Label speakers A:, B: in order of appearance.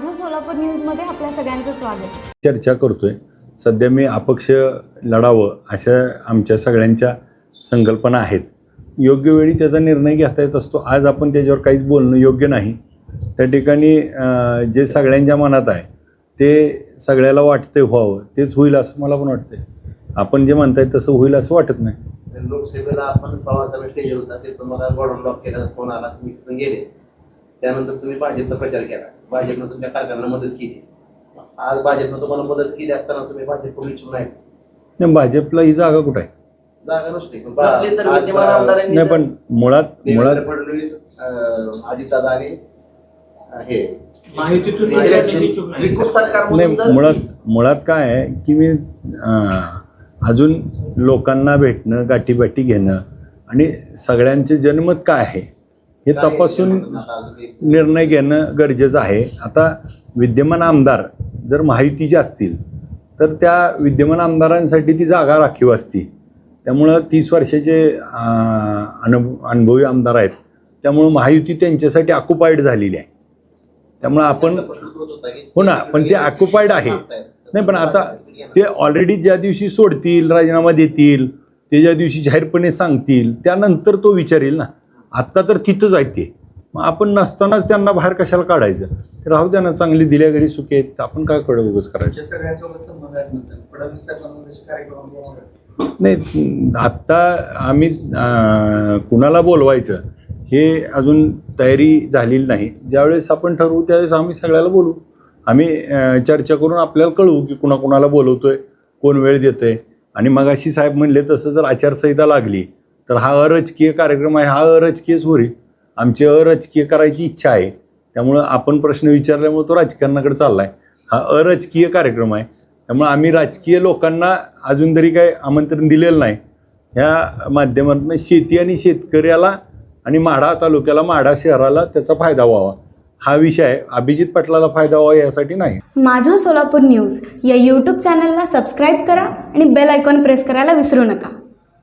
A: सोलापूर न्यूजमध्ये आपल्या सगळ्यांचं स्वागत.
B: चर्चा करतोय. सध्या मी अपक्ष लढावं अशा आमच्या सगळ्यांच्या संकल्पना आहेत. योग्य वेळी त्याचा निर्णय घेता येत असतो. आज आपण त्याच्यावर काहीच बोलणं योग्य नाही. त्या ठिकाणी जे सगळ्यांच्या मनात आहे ते सगळ्याला वाटतंय व्हावं. तेच होईल असं मला पण वाटतंय. आपण जे म्हणताय तसं होईल असं वाटत नाही.
C: लोकसभेला आपण पवार स्टेजवर होता. ते तुम्हाला गॉडन लॉक केला फोन आला तुम्ही तिथून गेले. त्यानंतर तुम्ही भाजपचा प्रचार केला. भाजपनं तुमच्या कारखान्याला मदत केली. आज भाजपनं तुम्हाला मदत केली असताना तुम्ही भाजपकडून इच्छुक नाही.
B: नाही भाजपला ही जागा कुठं आहे?
C: जागा नसते पण
D: नसली तर
C: आज
D: विद्यमान आमदारांनी
B: नाही पण मुळात
C: फडणवीस अं, अजितदादा आणि अं, हे.
E: माहितीतून
D: इलेक्शन
E: इच्छुक नाही.
D: त्रिकूट सरकारमधून
B: नाही
D: जर
B: मुळात मुळात काय आहे की मी अं, अजून लोकांना भेटणं गाठीबाटी घेणं आणि सगळ्यांचे जनमत काय आहे? हे तपासून निर्णय घेणं गरजेचं आहे. आता विद्यमान आमदार जर माहितीचे असतील तर त्या विद्यमान आमदारांसाठी ती जागा राखीव असती. त्यामुळं तीस वर्षाचे अनु अनुभवी आमदार आहेत. त्यामुळं महायुती त्यांच्यासाठी ऑक्युपाईड झालेली आहे. त्यामुळं आपण हो ना, पण ते ऑक्युपाईड आहे. नाही पण आता ते ऑलरेडी ज्या दिवशी सोडतील राजीनामा देतील ते ज्या दिवशी जाहीरपणे सांगतील त्यानंतर तो विचारेल ना. आत्ता तर तिथंच आहे ते. मग आपण नसतानाच त्यांना बाहेर कशाला काढायचं? ते राहू द्या ना चांगली दिल्या घरी सुखी आहेत. आपण काय कडं उगच करायचं?
E: आहेत
B: नाही आत्ता आम्ही कुणाला बोलवायचं हे अजून तयारी झालेली नाही. ज्यावेळेस आपण ठरवू त्यावेळेस आम्ही सगळ्याला बोलू. आम्ही चर्चा करून आपल्याला कळवू की कुणाकुणाला बोलवतोय कोण वेळ देतोय. आणि मगाशी साहेब म्हणले तसं जर आचारसंहिता लागली तर हा अराजकीय कार्यक्रम आहे हा अराजकीयच होईल आमची अराजकीय करायची इच्छा आहे. त्यामुळं आपण प्रश्न विचारल्यामुळे तो राजकारणाकडे चालला आहे हा अराजकीय कार्यक्रम आहे. त्यामुळे आम्ही राजकीय लोकांना अजून तरी काही आमंत्रण दिलेलं नाही. ह्या माध्यमातून शेती आणि शेतकऱ्याला आणि माढा तालुक्याला माढा शहराला त्याचा फायदा व्हावा. हा विषय आहे. अभिजित पाटलाला फायदा व्हावा यासाठी नाही.
A: माझं सोलापूर न्यूज या यूट्यूब चॅनलला सबस्क्राईब करा आणि बेल आयकॉन प्रेस करायला विसरू नका.